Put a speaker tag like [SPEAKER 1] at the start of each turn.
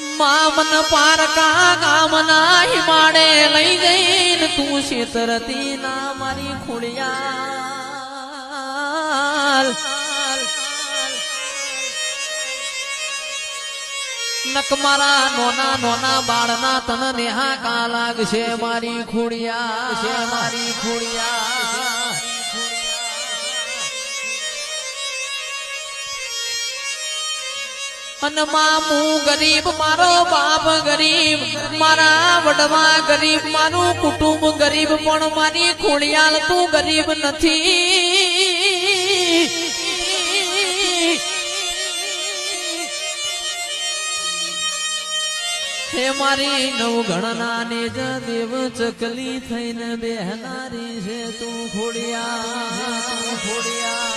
[SPEAKER 1] મામન પારકા ગામના હિમાડે લઈ જઈને તું શેતરતી ના મારી ખોડિયાલ. નક મારા નોના નોના બાળના તન નેહા કા લાગશે મારી ખુડિયા છે મારી ખોડિયા અન મામું ગરીબ, મારો બાપ ગરીબ, મારા વડવા ગરીબ, મારું કુટુંબ ગરીબ, પણ મારી ખોડિયાલ તું ગરીબ નથી. હે મારી નવ ગણના ને જ દેવ ચકલી થઈને બેહનારી છે તું ખોડિયા ખોડિયા